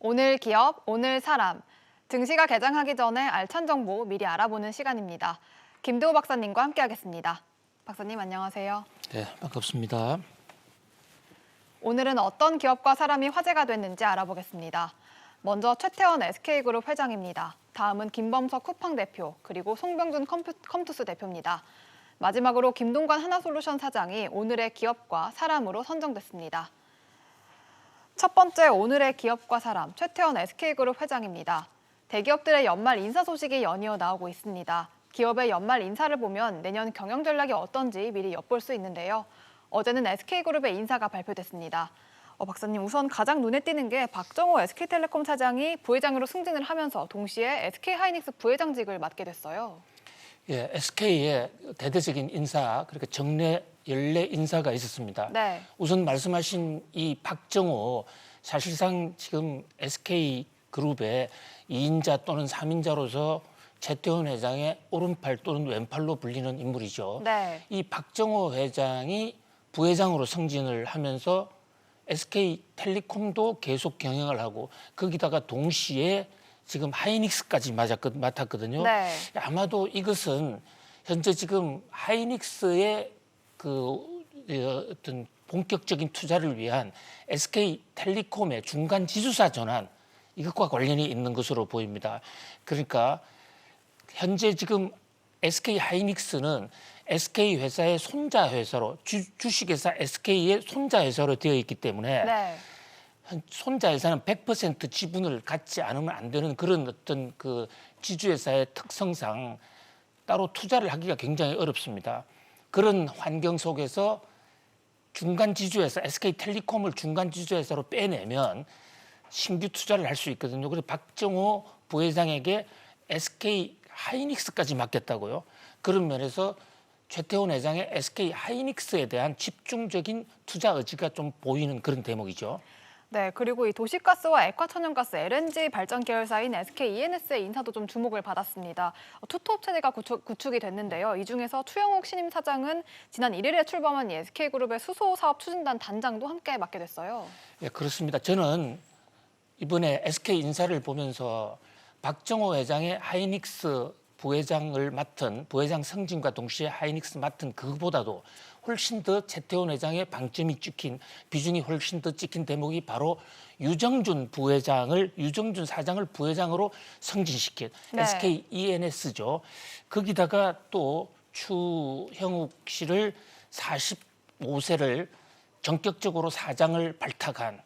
오늘 기업, 오늘 사람. 증시가 개장하기 전에 알찬 정보 미리 알아보는 시간입니다. 김도우 박사님과 함께하겠습니다. 박사님 안녕하세요. 네, 반갑습니다. 오늘은 어떤 기업과 사람이 화제가 됐는지 알아보겠습니다. 먼저 최태원 SK그룹 회장입니다. 다음은 김범석 쿠팡 대표, 그리고 송병준 컴퓨, 컴투스 대표입니다. 마지막으로 김동관 하나솔루션 사장이 오늘의 기업과 사람으로 선정됐습니다. 첫 번째 오늘의 기업과 사람 최태원 SK그룹 회장입니다. 대기업들의 연말 인사 소식이 연이어 나오고 있습니다. 기업의 연말 인사를 보면 내년 경영 전략이 어떤지 미리 엿볼 수 있는데요. 어제는 SK그룹의 인사가 발표됐습니다. 어, 박사님 우선 가장 눈에 띄는 게 박정호 SK텔레콤 사장이 부회장으로 승진을 하면서 동시에 SK하이닉스 부회장직을 맡게 됐어요. 예, SK의 대대적인 인사, 그렇게 정례 연례 인사가 있었습니다. 네. 우선 말씀하신 이 박정호 사실상 지금 SK 그룹의 2인자 또는 3인자로서 최태원 회장의 오른팔 또는 왼팔로 불리는 인물이죠. 네. 이 박정호 회장이 부회장으로 승진을 하면서 SK텔레콤도 계속 경영을 하고 거기다가 동시에 지금 하이닉스까지 맞았거, 맡았거든요. 네. 아마도 이것은 현재 지금 하이닉스의 그 어, 어떤 본격적인 투자를 위한 SK텔레콤의 중간 지주사 전환 이것과 관련이 있는 것으로 보입니다. 그러니까 현재 지금 SK 하이닉스는 SK 회사의 손자 회사로 주, 주식회사 SK의 손자 회사로 되어 있기 때문에 네. 손자 회사는 100% 지분을 갖지 않으면 안 되는 그런 어떤 그 지주회사의 특성상 따로 투자를 하기가 굉장히 어렵습니다. 그런 환경 속에서 중간 지주회사 SK텔레콤을 중간 지주회사로 빼내면 신규 투자를 할 수 있거든요. 그래서 박정호 부회장에게 SK 하이닉스까지 맡겼다고요. 그런 면에서 최태원 회장의 SK 하이닉스에 대한 집중적인 투자 의지가 좀 보이는 그런 대목이죠. 네, 그리고 이 도시가스와 액화천연가스 LNG 발전 계열사인 SK ENS의 인사도 좀 주목을 받았습니다. 어, 투톱 체제가 구축, 구축 이 됐는데요. 이 중에서 추영욱 신임 사장은 지난 1일에 출범한 이 SK그룹의 수소 사업 추진단 단장도 함께 맡게 됐어요. 예, 그렇습니다. 저는 이번에 SK 인사를 보면서 박정호 회장의 하이닉스 부회장을 맡은 부회장 승진과 동시에 하이닉스 맡은 그보다도 훨씬 더 최태원 회장의 방점이 찍힌 비중이 훨씬 더 찍힌 대목이 바로 유정준 부회장을 유정준 사장을 부회장으로 승진시킨 네. SK ENS죠. 거기다가 또 추형욱 씨를 45세를 전격적으로 사장을 발탁한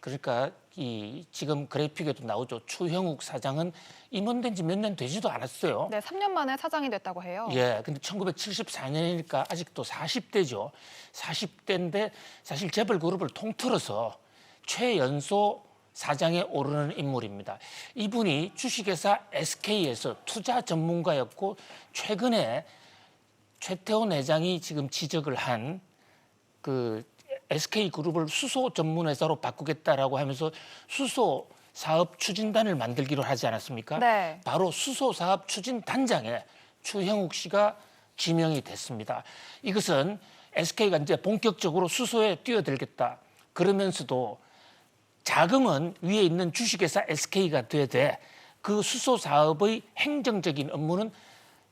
그러니까 이 지금 그래픽에도 나오죠. 추형욱 사장은 임원된 지 몇 년 되지도 않았어요. 네, 3년 만에 사장이 됐다고 해요. 예, 근데 1974년이니까 아직도 40대죠. 40대인데 사실 재벌 그룹을 통틀어서 최연소 사장에 오르는 인물입니다. 이분이 주식회사 SK에서 투자 전문가였고 최근에 최태원 회장이 지금 지적을 한그 SK 그룹을 수소 전문 회사로 바꾸겠다라고 하면서 수소 사업 추진단을 만들기로 하지 않았습니까? 네. 바로 수소 사업 추진 단장에 추형욱 씨가 지명이 됐습니다. 이것은 SK가 이제 본격적으로 수소에 뛰어들겠다. 그러면서도 자금은 위에 있는 주식회사 SK가 되되 그 수소 사업의 행정적인 업무는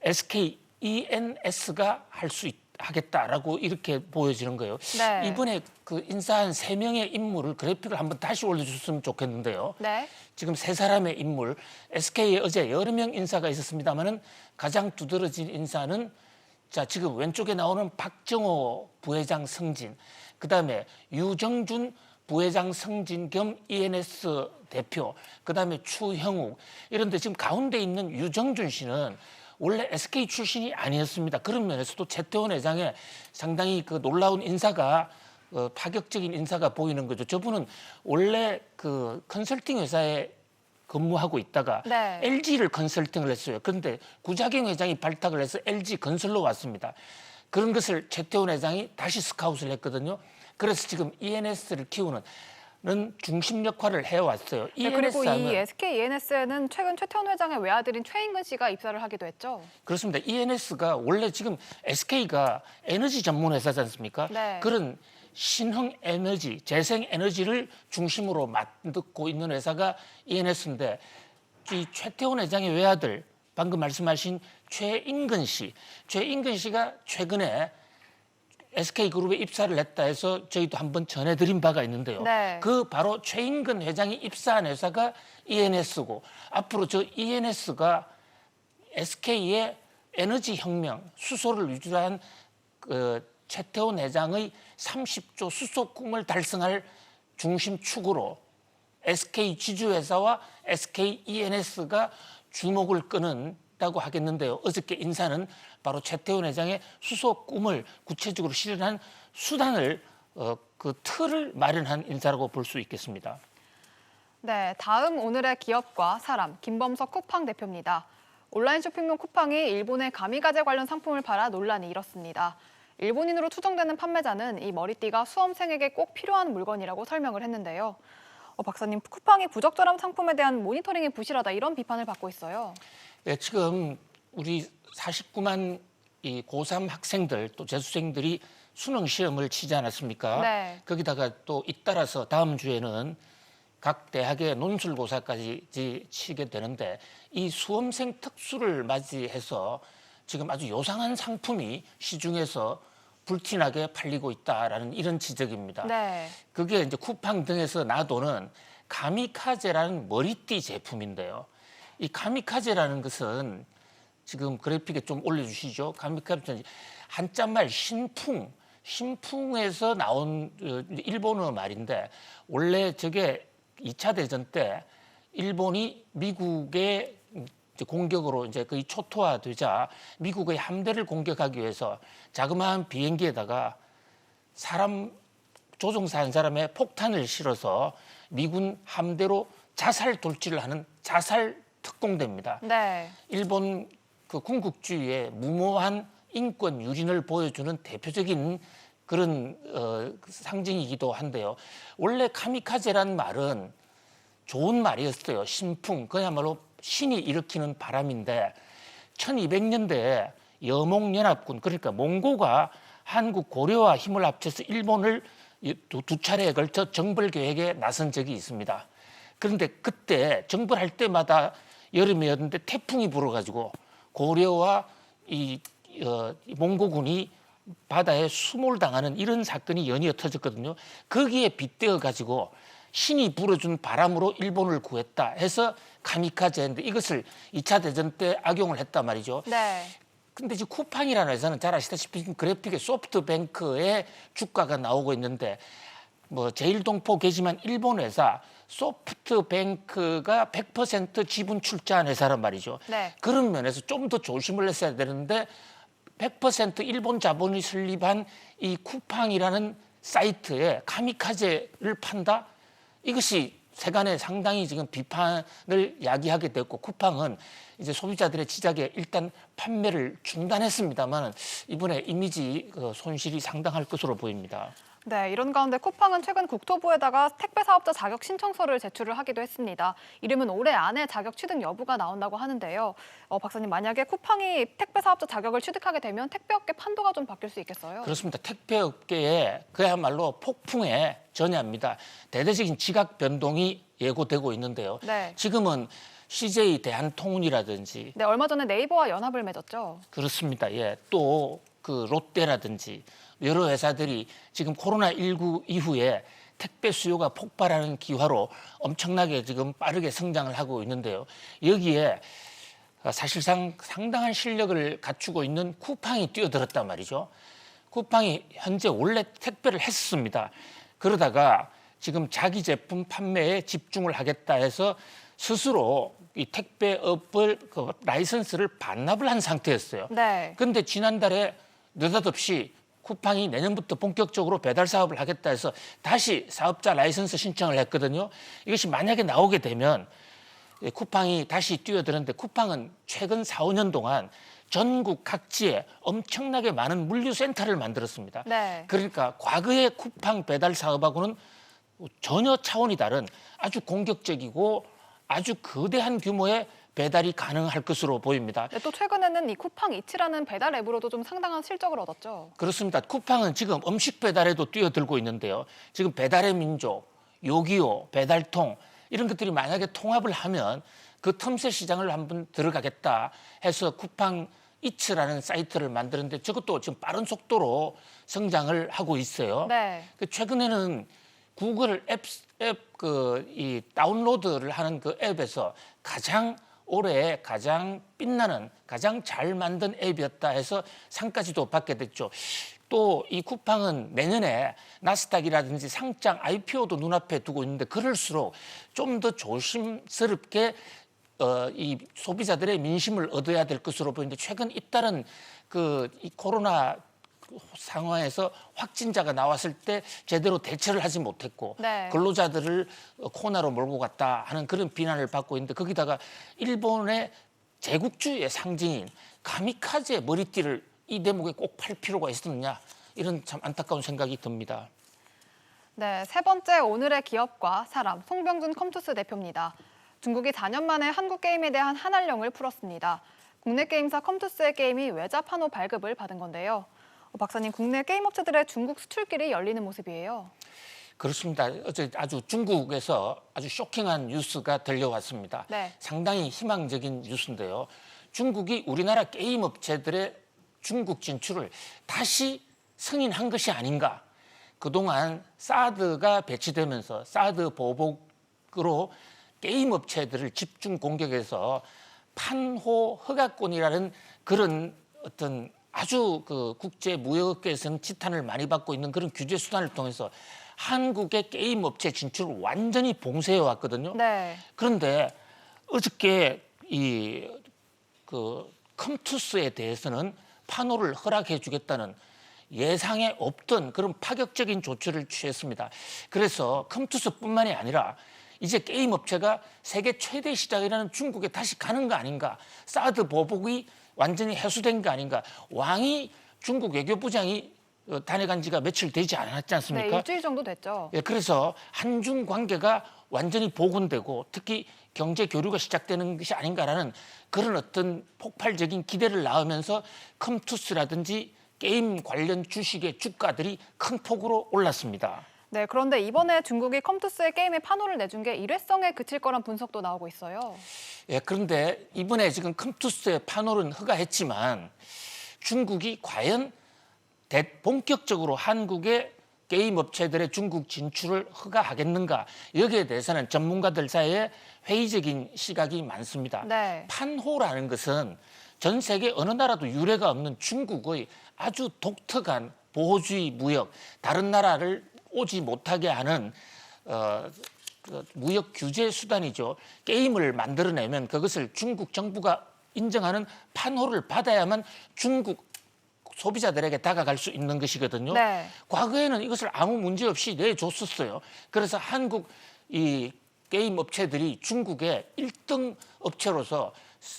SK ENS가 할 수 하겠다라고 이렇게 보여지는 거예요. 네. 이번에 그 인사한 세 명의 인물을 그래픽을 한번 다시 올려줬으면 좋겠는데요. 네. 지금 세 사람의 인물 SK에 어제 여러 명 인사가 있었습니다만은 가장 두드러진 인사는 자 지금 왼쪽에 나오는 박정호 부회장 승진 그 다음에 유정준 부회장 승진 겸 ENS 대표 그 다음에 추형욱 이런데 지금 가운데 있는 유정준 씨는 원래 SK 출신이 아니었습니다. 그런 면에서도 최태원 회장의 상당히 그 놀라운 인사가 어, 파격적인 인사가 보이는 거죠. 저분은 원래 그 컨설팅 회사에 근무하고 있다가 네. LG를 컨설팅을 했어요. 그런데 구자경 회장이 발탁을 해서 LG 건설로 왔습니다. 그런 것을 최태원 회장이 다시 스카웃을 했거든요. 그래서 지금 ENS를 키우는 는 중심 역할을 해왔어요. 네, 그리고 이 SK ENS에는 최근 최태원 회장의 외아들인 최인근 씨가 입사를 하기도 했죠. 그렇습니다. ENS가 원래 지금 SK가 에너지 전문 회사지 않습니까? 네. 그런 신흥 에너지, 재생 에너지를 중심으로 만들고 있는 회사가 ENS인데 이 최태원 회장의 외아들 방금 말씀하신 최인근 씨, 최인근 씨가 최근에 SK 그룹에 입사를 했다 해서 저희도 한번 전해드린 바가 있는데요. 네. 그 바로 최인근 회장이 입사한 회사가 ENS고 앞으로 저 ENS가 SK의 에너지 혁명 수소를 위주한 그 최태원 회장의 30조 수소 꿈을 달성할 중심 축으로 SK 지주회사와 SK ENS가 주목을 끄는 다고 하겠는데요. 어저께 인사는 바로 최태원 회장의 수소 꿈을 구체적으로 실현한 수단을 어, 그 틀을 마련한 인사라고 볼 수 있겠습니다. 네, 다음 오늘의 기업과 사람 김범석 쿠팡 대표입니다. 온라인 쇼핑몰 쿠팡이 일본의 가미가제 관련 상품을 팔아 논란이 일었습니다. 일본인으로 추정되는 판매자는 이 머리띠가 수험생에게 꼭 필요한 물건이라고 설명을 했는데요. 어, 박사님, 쿠팡이 부적절한 상품에 대한 모니터링이 부실하다 이런 비판을 받고 있어요. 네, 지금 우리 49만 이 고3 학생들 또 재수생들이 수능 시험을 치지 않았습니까? 네. 거기다가 또 잇따라서 다음 주에는 각 대학의 논술고사까지 지- 치게 되는데 이 수험생 특수를 맞이해서 지금 아주 요상한 상품이 시중에서 불티나게 팔리고 있다라는 이런 지적입니다. 네. 그게 이제 쿠팡 등에서 나도는 가미카제라는 머리띠 제품인데요. 이 가미카제라는 것은 지금 그래픽에 좀 올려주시죠. 가미카제 한자말 신풍, 신풍에서 나온 어, 일본어 말인데 원래 저게 2차 대전 때 일본이 미국의 공격으로 이제 거의 초토화되자 미국의 함대를 공격하기 위해서 자그마한 비행기에다가 사람 조종사 한 사람의 폭탄을 실어서 미군 함대로 자살 돌지를 하는 자살 특공대입니다. 네. 일본 그 군국주의의 무모한 인권 유린을 보여주는 대표적인 그런 어, 상징이기도 한데요. 원래 카미카제란 말은 좋은 말이었어요. 신풍 그야말로 신이 일으키는 바람인데 1200년대에 여몽연합군 그러니까 몽고가 한국 고려와 힘을 합쳐서 일본을 이 두, 두 차례에 걸쳐 정벌 계획에 나선 적이 있습니다. 그런데 그때 정벌할 때마다 여름이었는데 태풍이 불어가지고 고려와 이 어, 이 몽고군이 바다에 수몰 당하는 이런 사건이 연이어 터졌거든요. 거기에 빗대어 가지고 신이 불어준 바람으로 일본을 구했다 해서 카미카제인데 이것을 2차 대전 때 악용을 했단 말이죠. 네. 근데 지금 쿠팡이라는 회사는 잘 아시다시피 지금 그래픽에 소프트뱅크의 주가가 나오고 있는데 뭐 제일동포 계지만 일본 회사 소프트뱅크가 100% 지분 출자한 회사란 말이죠. 네. 그런 면에서 좀 더 조심을 했어야 되는데 100% 일본 자본이 설립한 이 쿠팡이라는 사이트에 카미카제를 판다? 이것이 세간에 상당히 지금 비판을 야기하게 됐고 쿠팡은 이제 소비자들의 지적에 일단 판매를 중단했습니다만 이번에 이미지 그 손실이 상당할 것으로 보입니다. 네, 이런 가운데 쿠팡은 최근 국토부에다가 택배 사업자 자격 신청서를 제출을 하기도 했습니다. 이르면 올해 안에 자격 취득 여부가 나온다고 하는데요. 어, 박사님, 만약에 쿠팡이 택배 사업자 자격을 취득하게 되면 택배업계 판도가 좀 바뀔 수 있겠어요? 그렇습니다. 택배 업계에 그야말로 폭풍의 전야입니다. 대대적인 지각 변동이 예고되고 있는데요. 네. 지금은 CJ 대한통운이라든지 네, 얼마 전에 네이버와 연합을 맺었죠. 그렇습니다. 예. 또 그 롯데라든지 여러 회사들이 지금 코로나 19 이후에 택배 수요가 폭발하는 기화로 엄청나게 지금 빠르게 성장을 하고 있는데요. 여기에 사실상 상당한 실력을 갖추고 있는 쿠팡이 뛰어들었단 말이죠. 쿠팡이 현재 원래 택배를 했습니다. 그러다가 지금 자기 제품 판매에 집중을 하겠다 해서 스스로 이 택배업을 그 라이선스를 반납을 한 상태였어요. 네. 근데 지난달에 느닷없이 쿠팡이 내년부터 본격적으로 배달 사업을 하겠다 해서 다시 사업자 라이선스 신청을 했거든요. 이것이 만약에 나오게 되면 예, 쿠팡이 다시 뛰어드는데 쿠팡은 최근 4, 5년 동안 전국 각지에 엄청나게 많은 물류센터를 만들었습니다. 네. 그러니까 과거의 쿠팡 배달 사업하고는 전혀 차원이 다른 아주 공격적이고 아주 거대한 규모의 배달이 가능할 것으로 보입니다. 네, 또 최근에는 이 쿠팡 이츠라는 배달 앱으로도 좀 상당한 실적을 얻었죠. 그렇습니다. 쿠팡은 지금 음식 배달에도 뛰어들고 있는데요. 지금 배달의 민족, 요기요, 배달통 이런 것들이 만약에 통합을 하면 그 틈새 시장을 한번 들어가겠다 해서 쿠팡 이츠라는 사이트를 만드는데 저것도 지금 빠른 속도로 성장을 하고 있어요. 네. 그 최근에는 구글 앱, 앱 그 이 다운로드를 하는 그 앱에서 가장 올해 가장 빛나는 가장 잘 만든 앱이었다 해서 상까지도 받게 됐죠. 또 이 쿠팡은 내년에 나스닥이라든지 상장 IPO도 눈앞에 두고 있는데 그럴수록 좀 더 조심스럽게 어, 이 소비자들의 민심을 얻어야 될 것으로 보이는데 최근 잇따른 그 이 코로나 상황에서 확진자가 나왔을 때 제대로 대처를 하지 못했고 네. 근로자들을 코너로 몰고 갔다 하는 그런 비난을 받고 있는데 거기다가 일본의 제국주의의 상징인 가미카제 머리띠를 이 대목에 꼭 팔 필요가 있었느냐 이런 참 안타까운 생각이 듭니다. 네, 세 번째 오늘의 기업과 사람 송병준 컴투스 대표입니다. 중국이 4년 만에 한국 게임에 대한 한한령을 풀었습니다. 국내 게임사 컴투스의 게임이 외자 판호 발급을 받은 건데요. 어, 박사님, 국내 게임 업체들의 중국 수출길이 열리는 모습이에요. 그렇습니다. 어제 아주 중국에서 아주 쇼킹한 뉴스가 들려왔습니다. 네. 상당히 희망적인 뉴스인데요. 중국이 우리나라 게임 업체들의 중국 진출을 다시 승인한 것이 아닌가. 그동안 사드가 배치되면서 사드 보복으로 게임 업체들을 집중 공격해서 판호 허가권이라는 그런 어떤 아주 그 국제 무역업계에서는 지탄을 많이 받고 있는 그런 규제 수단을 통해서 한국의 게임 업체 진출을 완전히 봉쇄해 왔거든요. 네. 그런데 어저께 이 그 컴투스에 대해서는 판호를 허락해 주겠다는 예상에 없던 그런 파격적인 조치를 취했습니다. 그래서 컴투스뿐만이 아니라 이제 게임 업체가 세계 최대 시장이라는 중국에 다시 가는 거 아닌가? 사드 보복이 완전히 해소된 거 아닌가? 왕이 중국 외교부장이 어, 다녀간 지가 며칠 되지 않았지 네, 않습니까? 일주일 정도 됐죠. 예, 그래서 한중 관계가 완전히 복원되고 특히 경제 교류가 시작되는 것이 아닌가라는 그런 어떤 폭발적인 기대를 낳으면서 컴투스라든지 게임 관련 주식의 주가들이 큰 폭으로 올랐습니다. 네, 그런데 이번에 중국이 컴투스의 게임에 판호를 내준 게 일회성에 그칠 거란 분석도 나오고 있어요. 예, 그런데 이번에 지금 컴투스의 판호는 허가했지만 중국이 과연 대- 본격적으로 한국의 게임 업체들의 중국 진출을 허가하겠는가 여기에 대해서는 전문가들 사이에 회의적인 시각이 많습니다. 네. 판호라는 것은 전 세계 어느 나라도 유례가 없는 중국의 아주 독특한 보호주의 무역, 다른 나라를 오지 못하게 하는 어, 그 무역 규제 수단이죠. 게임을 만들어내면 그것을 중국 정부가 인정하는 판호를 받아야만 중국 소비자들에게 다가갈 수 있는 것이거든요. 네. 과거에는 이것을 아무 문제 없이 내줬었어요. 그래서 한국 이 게임 업체들이 중국의 1등 업체로서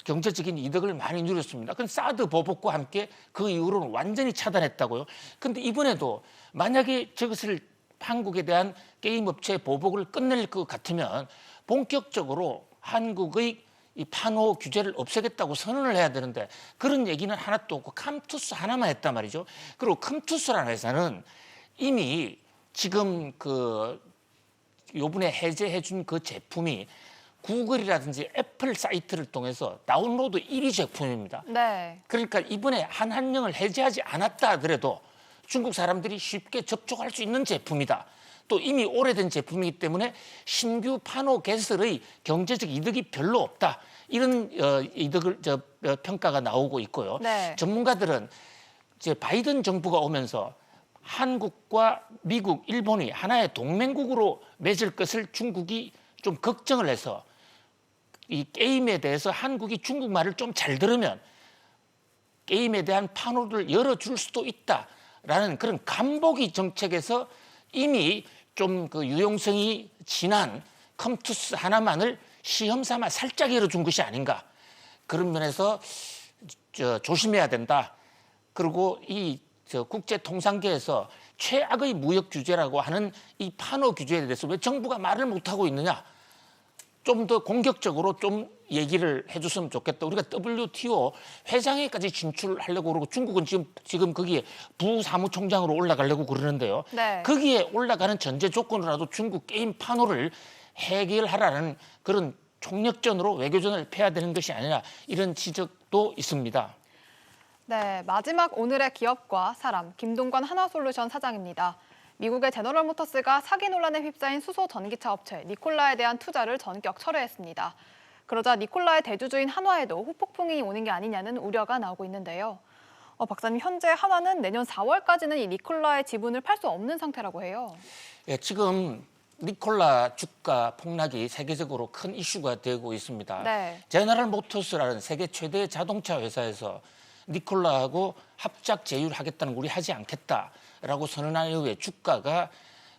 경제적인 이득을 많이 누렸습니다. 그건 사드 보복과 함께 그 이후로는 완전히 차단했다고요. 근데 이번에도 만약에 저것을 한국에 대한 게임 업체 보복을 끝낼 것 같으면 본격적으로 한국의 이 판호 규제를 없애겠다고 선언을 해야 되는데 그런 얘기는 하나도 없고 컴투스 하나만 했단 말이죠. 그리고 컴투스라는 회사는 이미 지금 그 요번에 해제해 준 그 제품이 구글이라든지 애플 사이트를 통해서 다운로드 1위 제품입니다. 네. 그러니까 이번에 한한령을 해제하지 않았다 하더라도 중국 사람들이 쉽게 접촉할 수 있는 제품이다. 또 이미 오래된 제품이기 때문에 신규 판호 개설의 경제적 이득이 별로 없다. 이런 어, 이득을 저 어, 평가가 나오고 있고요. 네. 전문가들은 이제 바이든 정부가 오면서 한국과 미국, 일본이 하나의 동맹국으로 맺을 것을 중국이 좀 걱정을 해서 이 게임에 대해서 한국이 중국 말을 좀 잘 들으면 게임에 대한 판호를 열어줄 수도 있다 라는 그런 간보기 정책에서 이미 좀 그 유용성이 진한 컴투스 하나만을 시험 삼아 살짝 열어준 것이 아닌가 그런 면에서 저, 조심해야 된다. 그리고 이저 국제 통상계에서 최악의 무역 규제라고 하는 이 판호 규제에 대해서 왜 정부가 말을 못 하고 있느냐? 좀 더 공격적으로 좀 얘기를 해줬으면 좋겠다. 우리가 WTO 회장에까지 진출하려고 그러고 중국은 지금 지금 거기에 부사무총장으로 올라가려고 그러는데요. 네. 거기에 올라가는 전제 조건으로라도 중국 게임 판호를 해결하라는 그런 총력전으로 외교전을 펴야 되는 것이 아니라 이런 지적도 있습니다. 네, 마지막 오늘의 기업과 사람 김동관 하나솔루션 사장입니다. 미국의 제너럴 모터스가 사기 논란에 휩싸인 수소 전기차 업체 니콜라에 대한 투자를 전격 철회했습니다. 그러자 니콜라의 대주주인 한화에도 후폭풍이 오는 게 아니냐는 우려가 나오고 있는데요. 어, 박사님 현재 한화는 내년 4월까지는 이 니콜라의 지분을 팔 수 없는 상태라고 해요. 예, 지금 니콜라 주가 폭락이 세계적으로 큰 이슈가 되고 있습니다. 네. 제너럴 모터스라는 세계 최대 자동차 회사에서 니콜라하고 합작 제휴하겠다는 우리 하지 않겠다라고 선언한 이후에 주가가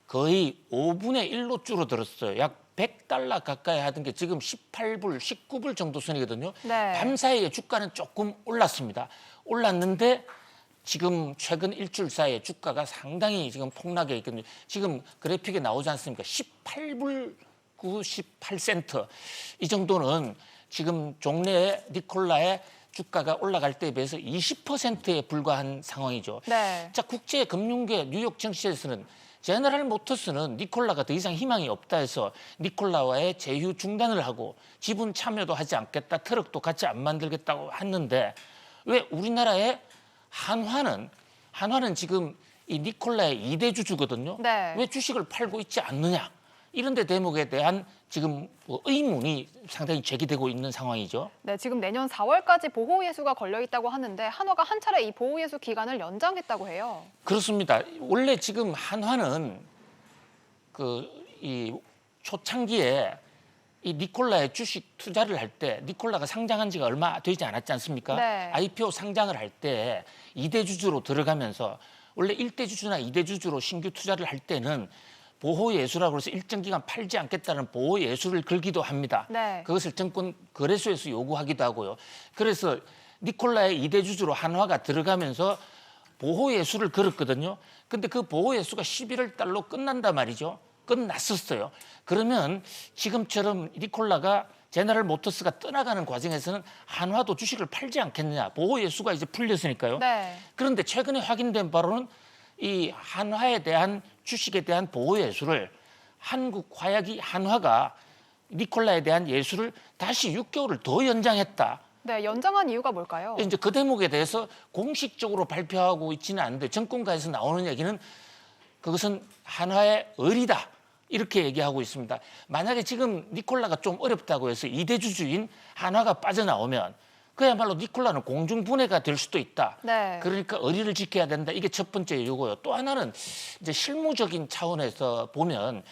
거의 5분의 1로 줄어들었어요. 약 100달러 가까이 하던 게 지금 18불, 19불 정도 선이거든요. 네. 밤 사이에 주가는 조금 올랐습니다. 올랐는데 지금 최근 일주일 사이에 주가가 상당히 지금 폭락해 있거든요. 지금 그래픽에 나오지 않습니까? 18불 98센트 이 정도는 지금 종래의 니콜라의 주가가 올라갈 때에 비해서 20%에 불과한 상황이죠. 네. 자, 국제 금융계 뉴욕 증시에서는 제너럴 모터스는 니콜라가 더 이상 희망이 없다 해서 니콜라와의 제휴 중단을 하고 지분 참여도 하지 않겠다, 트럭도 같이 안 만들겠다고 했는데 왜 우리나라의 한화는 한화는 지금 이 니콜라의 이대 주주거든요. 네. 왜 주식을 팔고 있지 않느냐? 이런 데 대목에 대한 지금 뭐 의문이 상당히 제기되고 있는 상황이죠. 네, 지금 내년 4월까지 보호 예수가 걸려 있다고 하는데 한화가 한 차례 이 보호 예수 기간을 연장했다고 해요. 그렇습니다. 원래 지금 한화는 그 이 초창기에 이 니콜라의 주식 투자를 할 때 니콜라가 상장한 지가 얼마 되지 않았지 않습니까? 네. IPO 상장을 할때 이대 주주로 들어가면서 원래 일대 주주나 이대 주주로 신규 투자를 할 때는 보호 예수라고 해서 일정 기간 팔지 않겠다는 보호 예수를 걸기도 합니다. 네. 그것을 증권 거래소에서 요구하기도 하고요. 그래서 니콜라의 이대 주주로 한화가 들어가면서 보호 예수를 걸었거든요. 근데 그 보호 예수가 11월 달로 끝난단 말이죠. 끝났었어요. 그러면 지금처럼 니콜라가 제너럴 모터스가 떠나가는 과정에서는 한화도 주식을 팔지 않겠느냐. 보호 예수가 이제 풀렸으니까요. 네. 그런데 최근에 확인된 바로는 이 한화에 대한 주식에 대한 보호 예수를 한국 화약이 한화가 니콜라에 대한 예수를 다시 6개월을 더 연장했다. 네, 연장한 이유가 뭘까요? 이제 그 대목에 대해서 공식적으로 발표하고 있지는 않은데 정권가에서 나오는 얘기는 그것은 한화의 의리다. 이렇게 얘기하고 있습니다. 만약에 지금 니콜라가 좀 어렵다고 해서 이대 주주인 한화가 빠져나오면 그야말로 니콜라는 공중분해가 될 수도 있다. 네. 그러니까 의리를 지켜야 된다. 이게 첫 번째 이유고요. 또 하나는 이제 실무적인 차원에서 보면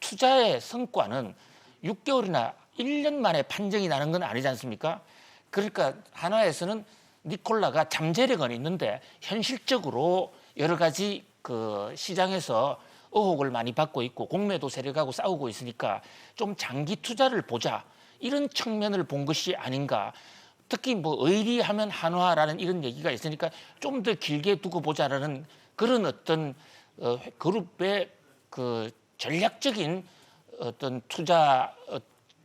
투자의 성과는 6개월이나 1년 만에 판정이 나는 건 아니지 않습니까? 그러니까 한화에서는 니콜라가 잠재력은 있는데 현실적으로 여러 가지 그 시장에서 의혹을 많이 받고 있고 공매도 세력하고 싸우고 있으니까 좀 장기 투자를 보자 이런 측면을 본 것이 아닌가. 특히 뭐 의리하면 한화라는 이런 얘기가 있으니까 좀 더 길게 두고 보자라는 그런 어떤 어, 그룹의 그 전략적인 어떤 투자 어,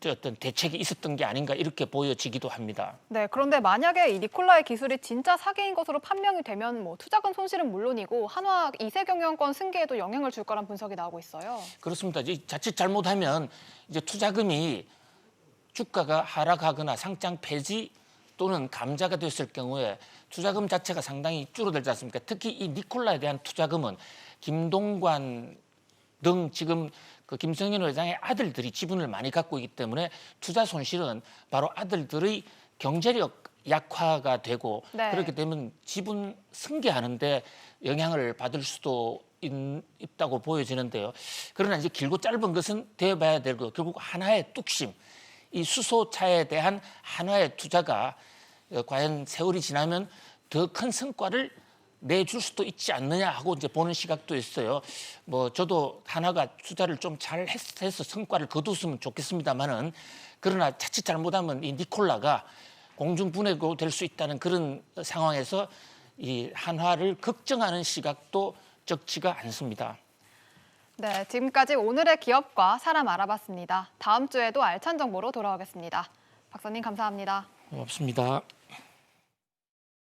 어떤 대책이 있었던 게 아닌가 이렇게 보여지기도 합니다. 네, 그런데 만약에 이 니콜라의 기술이 진짜 사기인 것으로 판명이 되면 뭐 투자금 손실은 물론이고 한화 이세 경영권 승계에도 영향을 줄 거란 분석이 나오고 있어요. 그렇습니다. 이제 자칫 잘못하면 이제 투자금이 주가가 하락하거나 상장 폐지 또는 감자가 됐을 경우에 투자금 자체가 상당히 줄어들지 않습니까? 특히 이 니콜라에 대한 투자금은 김동관 등 지금 그 김성현 회장의 아들들이 지분을 많이 갖고 있기 때문에 투자 손실은 바로 아들들의 경제력 약화가 되고 네. 그렇게 되면 지분 승계하는데 영향을 받을 수도 있, 있다고 보여지는데요. 그러나 이제 길고 짧은 것은 되어봐야 되고 결국 하나의 뚝심, 이 수소차에 대한 하나의 투자가 어, 과연 세월이 지나면 더 큰 성과를 내줄 수도 있지 않느냐 하고 이제 보는 시각도 있어요. 뭐 저도 하나가 투자를 좀 잘 해서 성과를 거뒀으면 좋겠습니다만은 그러나 자칫 잘못하면 이 니콜라가 공중 분해로 될수 있다는 그런 상황에서 이 한화를 걱정하는 시각도 적지가 않습니다. 네, 지금까지 오늘의 기업과 사람 알아봤습니다. 다음 주에도 알찬 정보로 돌아오겠습니다. 박사님 감사합니다. 고맙습니다.